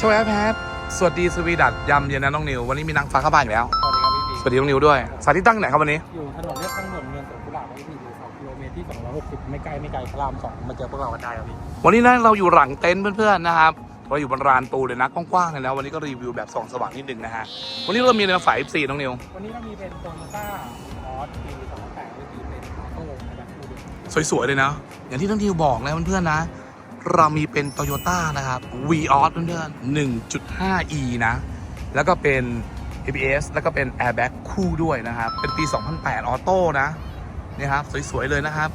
ชวแอปแพทสวัสดีสวีดัตยำเย็นนะน้องนิว วันนี้มีนางฟ้าเข้าบ้านอีกแล้ว สวัสดีครับพี่พีสวัสดีน้องนิวด้วย สถานที่ตั้งไหนครับวันนี้ อยู่ถนนเรียบทางด่วนเมืองสวนกุหลาบครับพี่พีอยู่สองกิโลเมตรที่260ไม่ไกลไม่ไกลพระรามสองมาเจอพวกเรากันได้ครับพี่วันนี้นะเราอยู่หลังเต็นท์เพื่อนๆนะครับเราอยู่บนรานปูเลยนะกว้างๆเลยนะวันนี้ก็รีวิวแบบส่องสว่างนิดนึงนะฮะวันนี้เรามีอะไรมาฝาก14น้องนิววันนี้เรามีเป็นโตโยต้าออสปี2008พี่พีเป็นออโต้นะครับดูดิสวยๆเลยนะอย่างที่น้องนิวบอกนะเพื่อนๆนะ เรามีเป็น Toyota นะครับ v ีออสเพื่อนๆ 1.5e นะ แล้วก็เป็น ABS แล้วก็เป็น Airbag คู่ด้วยนะครับ เป็นปี 2008 ออโต้นะนี่ครับ สวย ๆ เลยนะครับ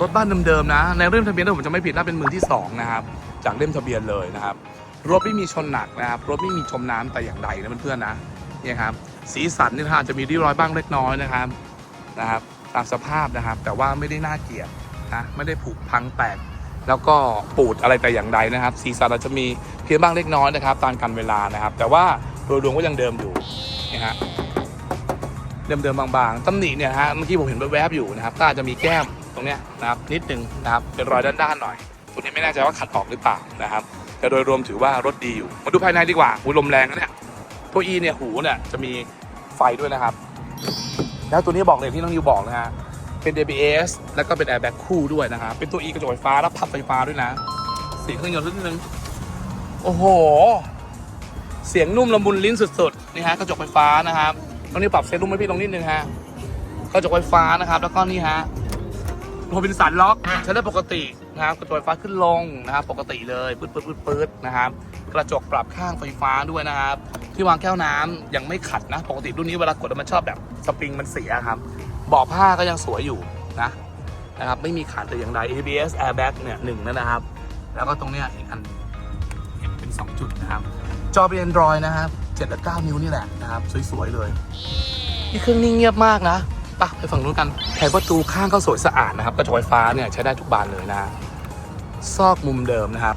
รถบ้านเดิมๆนะ ในเล่มทะเบียนถ้าผมจะไม่ผิดน่าเป็นมือที่ 2 นะครับ จากเล่มทะเบียนเลยนะครับ รถไม่มีชนหนักนะครับ รถไม่มีจมน้ำแต่อย่างใดนะเพื่อนๆนะนี่ครับสีสันนี่อาจจะมีริ้วรอยบ้างเล็กน้อยนะครับนะครับ ตามสภาพนะครับ แต่ว่าไม่ได้น่าเกลียดนะไม่ได้ผุพังแตก แล้วก็ปูดอะไรแต่อย่างใดนะครับสีสันอาจะมีเพียงบ้างเล็กน้อยนะครับ ตามกันเวลานะครับ แต่ว่าโดยรวมก็ยังเดิมอยู่นะฮะเดิมๆบางๆตำหนิเนี่ยนะฮะเมื่อกี้ผมเห็นแวบๆอยู่นะครับก็อาจจะมีแก้มตรงเนี้ยนะครับนิดนึงนะครับเป็นรอยด้านๆหน่อยตัวนี้ไม่แน่ใจว่าขัดออกหรือเปล่านะครับแต่โดยรวมถือว่ารถดีอยู่มาดูภายในดีกว่าหูลมแรงนะเนี่ยตัว E เนี่ยหูเนี่ยจะมีไฟด้วยนะครับ แล้วตัวนี้บอกเลยที่น้องนิวบอกนะฮะ เป็น ABS แล้วก็เป็น airbag คู่ด้วยนะครับเป็นตัว E กระจกไฟฟ้าแล้วพับไฟฟ้าด้วยนะเสียงเครื่องยนต์นิดนึงโอ้โห เสียงนุ่มละมุนลิ้นสุดๆนี่ฮะกระจกไฟฟ้านะครับตรงนี้ปรับเซตรุ่มให้พี่ตรงนิดนึงฮะกระจกไฟฟ้านะครับ แล้วก็นี่ฮะโรบินสันล็อกใช้ได้ปกตินะครับกระจกไฟฟ้าขึ้นลงนะครับ ปกติเลยปื๊ดปื๊ดปื๊ดปื๊ดนะครับ กระจกปรับข้างไฟฟ้าด้วยนะครับ ที่วางแก้วน้ำยังไม่ขัดนะ ปกติรุ่นนี้เวลากดมันชอบแบบสปริงมันเสียครับ บาะผ้าก็ยังสวยอยู่นะนะครับไม่มีขาดแต่อย่างใด ABS airbag เนี่ยหนึ่งนะครับ แล้วก็ตรงเนี้ยอีกอันเห็นเป็น 2 จุดนะครับ จอเป็น Android นะครับ7และ9นิ้วนี่แหละนะครับ สวย ๆ เลยนี่เครื่องนิ่งเงียบมากนะไปะไปฝั่งนู้นกันแผงประตูข้างก็สวยสะอาดนะครับกระจกไฟฟ้าเนี่ยใช้ได้ทุกบานเลยนะซอกมุมเดิมนะครับ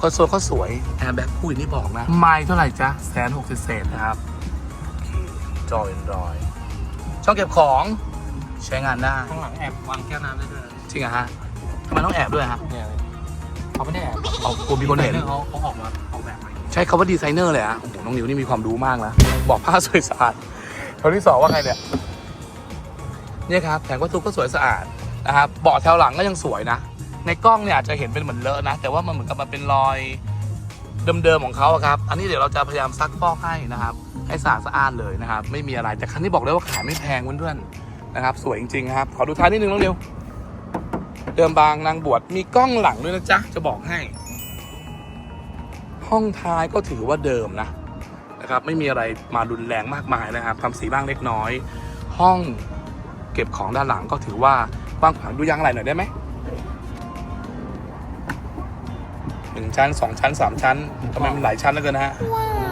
คอนโซลก็สวยแอร์แบ็กคู่อย่างที่บอกนะ ไม่เท่าไหร่จ๊ะแสนหกสิบเศษนะครับโอเอ Android ช่องเก็บของ ใช้งานได้ข้างหลังแอบวางแก้วน้ำได้ด้วยนะจริงเหรอะฮะทำไมต้องแอบด้วยฮะเนี่ยเลยเขาไม่ได้แอบเอากลัวมีคนเห็น เขาเขาออกมาออกแบบใหม่ใช้คำว่าดีไซเนอร์เลยฮะโอ้โหน้องนิวนี่มีความรู้มากนะบอกผ้าสวยสะอาดคนที่สองว่าไงเนี่ยเนี่ยครับแผงประตูก็สวยสะอาดนะครับเบาะแถวหลังก็ยังสวยนะ ในกล้องเนี่ยอาจจะเห็นเป็นเหมือนเลอะนะ แต่ว่ามันเหมือนกับมันเป็นรอยเดิมๆของเขาอะครับ อันนี้เดี๋ยวเราจะพยายามซักฟอกให้นะครับ ให้สะอาดสะอ้านเลยนะครับ ไม่มีอะไร แต่คันนี้บอกเลยว่าขายไม่แพงเพื่อนๆ นะครับ สวยจริงๆครับ ขอดูท้ายนิดนึงน้องนิวเดิมบางนางบวชมีกล้องหลังด้วยนะจ๊ะ จะบอกให้ ห้องท้ายก็ถือว่าเดิมนะนะครับ ไม่มีอะไรมารุนแรงมากมายนะครับทำสีบ้างเล็กน้อย ห้องเก็บของด้านหลังก็ถือว่ากว้างขวางดูยางอะไรหน่อยได้ไหมหนึ่งชั้นสองชั้นสามชั้นทำไมมันหลายชั้นเหลือเกินนะฮะ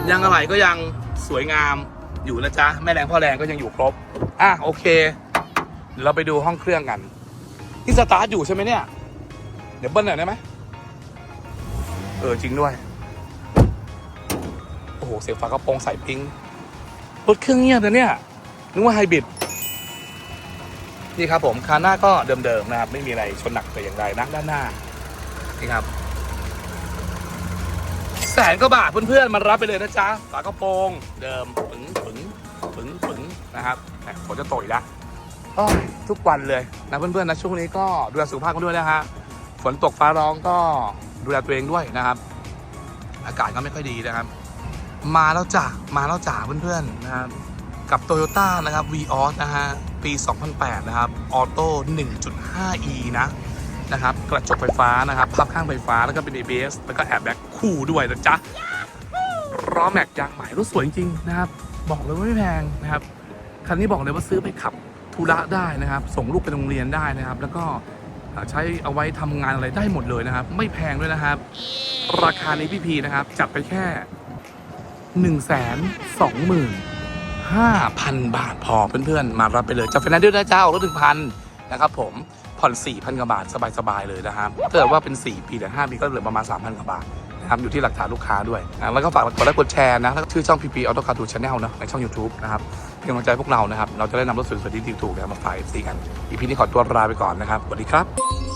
ยางอะไรก็ยังสวยงามอยู่นะจ๊ะแม่แรงพ่อแรงก็ยังอยู่ครบ อะโอเคเดี๋ยวเราไปดูห้องเครื่องกัน ที่สตาร์ทอยู่ใช่ไหมเนี่ย เดี๋ยวเบิ้ลหน่อยได้ไหมเออจริงด้วย โอ้โห เสียงฝากระโปรงใส่พิงรถเครื่องเงียบนะเนี่ยนึกว่าไฮบริดนี่ครับผมคาหน้าก็เดิมๆนะครับ ไม่มีอะไรชนหนักแต่อย่างใดนะด้านหน้า นี่ครับ แสนกว่าบาทเพื่อนๆมารับไปเลยนะจ๊ะฝากระโปรงเดิมปึ๋งปึ๋งปึ๋งปึ๋งนะครับแหมฝนจะตกอีกแล้ว ทุกวันเลยนะเพื่อนๆนะช่วงนี้ก็ดูแลสุขภาพกันด้วยนะฮะฝนตกฟ้าร้องก็ดูแลตัวเองด้วยนะครับ อากาศก็ไม่ค่อยดีนะครับ มาแล้วจ้ะมาแล้วจ้ะเพื่อนๆนะครับกับ Toyota นะครับ v ีออสนะฮะ ปี 2008 นะครับ ออโต้ 1.5e นะ นะครับ กระจกไฟฟ้านะครับ พับข้างไฟฟ้า แล้วก็เป็น ABS แล้วก็แอร์แบ็กคู่ด้วยนะจ๊ะล้อแม็กยางใหม่รถสวยจริงๆนะครับ บอกเลยว่าไม่แพงนะครับ คันนี้บอกเลยว่าซื้อไปขับ ธุระได้นะครับ ส่งลูกไปโรงเรียนได้นะครับ แล้วก็ใช้เอาไว้ทำงานอะไรได้หมดเลยนะครับ ไม่แพงด้วยนะครับ ราคาในพี่พีนะครับ จัดไปแค่1 2 5 0 0 0บาทพอเพื่อนๆ มารับไปเลยจัดไฟแนนซ์ด้วยนะเจ้ารถถึงพันนะครับผมผ่อน4,000กว่าบาทสบายๆเลยนะครับถ้าเกิดว่าเป็น 4 ปีหรือ5ปีก็เหลือประมาณ3,000กว่าบาท นะครับอยู่ที่หลักฐานลูกค้าด้วยแล้วก็ฝากกดไลค์กดแชร์นะแล้วก็ชื่อช่อง PP Auto Car Tour Channel นะในช่อง YouTube นะครับเป็นกำลังใจพวกเรานะครับเราจะได้นำรถสวยๆที่ถูกๆนะมาฝาก FC กันอีพีนี้ขอตัวลาไปก่อนนะครับสวัสดีครับ